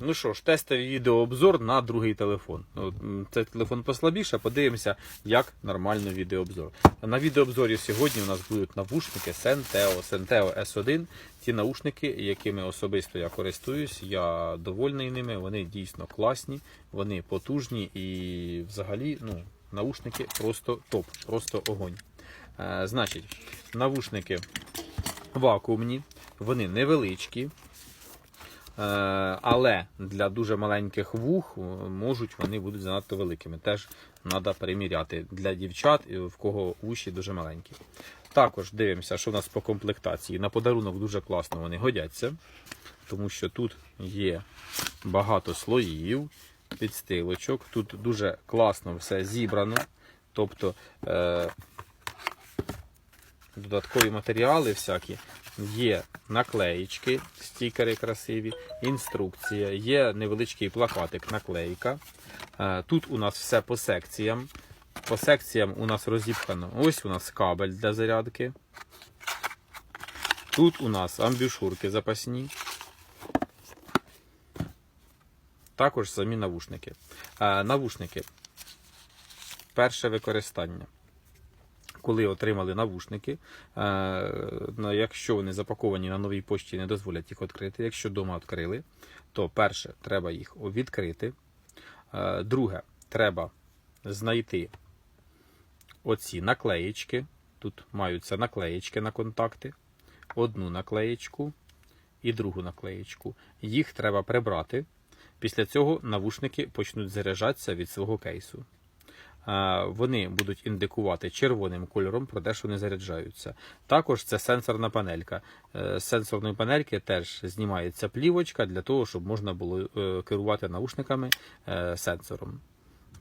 Ну що ж, тестовий відеообзор на другий телефон. Ну, м, Цей телефон послабіше, подивимося, як нормально відеообзор. На відеообзорі сьогодні у нас будуть навушники Senteo, Senteo S1. Ті наушники, якими особисто я користуюсь, я довольний ними, вони дійсно класні, вони потужні і взагалі ну, наушники просто топ, просто огонь. Е, значить, навушники вакуумні, вони невеличкі. Е, Але для дуже маленьких вух е, можуть вони будуть занадто великими. Теж треба переміряти для дівчат, е, в кого уші дуже маленькі. Також дивимося, що в нас по комплектації. На подарунок дуже класно вони годяться, тому що тут є багато слоїв, підстилочок. Тут дуже класно все зібрано. Тобто додаткові матеріали всякі. Є наклеїчки, стікери красиві, інструкція, є невеличкий плакатик, наклейка. Е, Тут у нас все по секціям. По секціям у нас розіпхано. Ось у нас кабель для зарядки. Тут у нас амбішурки запасні. Також самі навушники. Е, Навушники. Перше використання коли отримали навушники, е, ну, якщо вони запаковані на новій пошті, не дозволять їх відкрити. Якщо вдома відкрили, то перше треба їх відкрити. Е, Друге, треба знайти оці наклеєчки. Тут маються наклеєчки на контакти, одну наклеєчку і другу наклеєчку. Їх треба прибрати. Після цього навушники почнуть заряджатися від свого кейсу. Вони будуть індикувати червоним кольором про те, що вони заряджаються. Також це сенсорна панелька. Е, З сенсорної панельки теж знімається плівочка для того, щоб можна було е, керувати наушниками е, сенсором.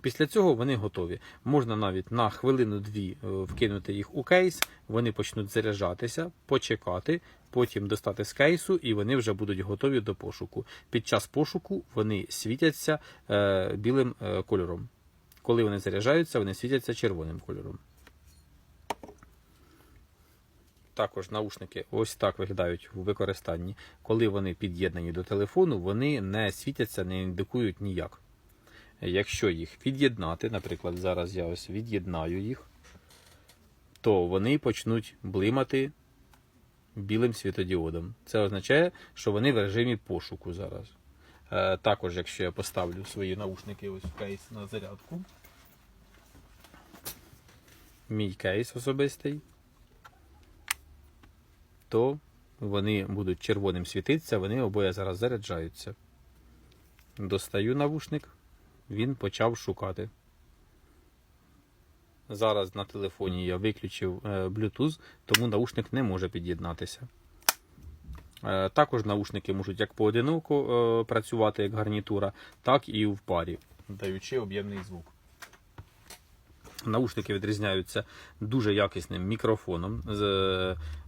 Після цього вони готові. Можна навіть на хвилину-дві вкинути їх у кейс, вони почнуть заряджатися, почекати, потім достати з кейсу, і вони вже будуть готові до пошуку. Під час пошуку вони світяться білим кольором. Коли вони заряджаються, вони світяться червоним кольором. Також наушники ось так виглядають у використанні. Коли вони під'єднані до телефону, вони не світяться, не індикують ніяк. Якщо їх від'єднати, наприклад, зараз я ось від'єднаю їх, то вони почнуть блимати білим світодіодом. Це означає, що вони в режимі пошуку зараз. Е, Також, якщо я поставлю свої наушники ось в кейс на зарядку, мій кейс особистий, то вони будуть червоним світитися, вони обоє зараз заряджаються. Достаю навушник, він почав шукати. Зараз на телефоні я виключив е, Bluetooth, тому наушник не може під'єднатися. Е, Також наушники можуть як поодиноко е, працювати як гарнітура, так і в парі, даючи об'ємний звук. Наушники відрізняються дуже якісним мікрофоном.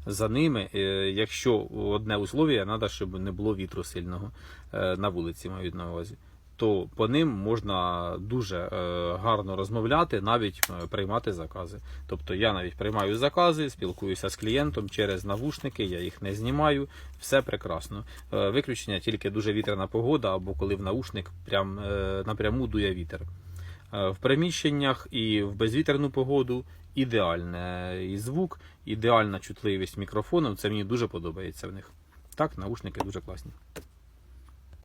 За ними, е, якщо одне условие, треба, щоб не було вітру сильного на вулиці, маю на увазі, то по ним можна дуже е, гарно розмовляти, навіть е, приймати закази. Тобто я навіть приймаю закази, спілкуюся з клієнтом через навушники, я їх не знімаю, все прекрасно. Е, Виключення тільки дуже вітряна погода, або коли в наушник прям напряму дує вітер. В приміщеннях і в безвітряну погоду ідеальний звук, ідеальна чутливість мікрофону. Це мені дуже подобається в них. Так, наушники дуже класні.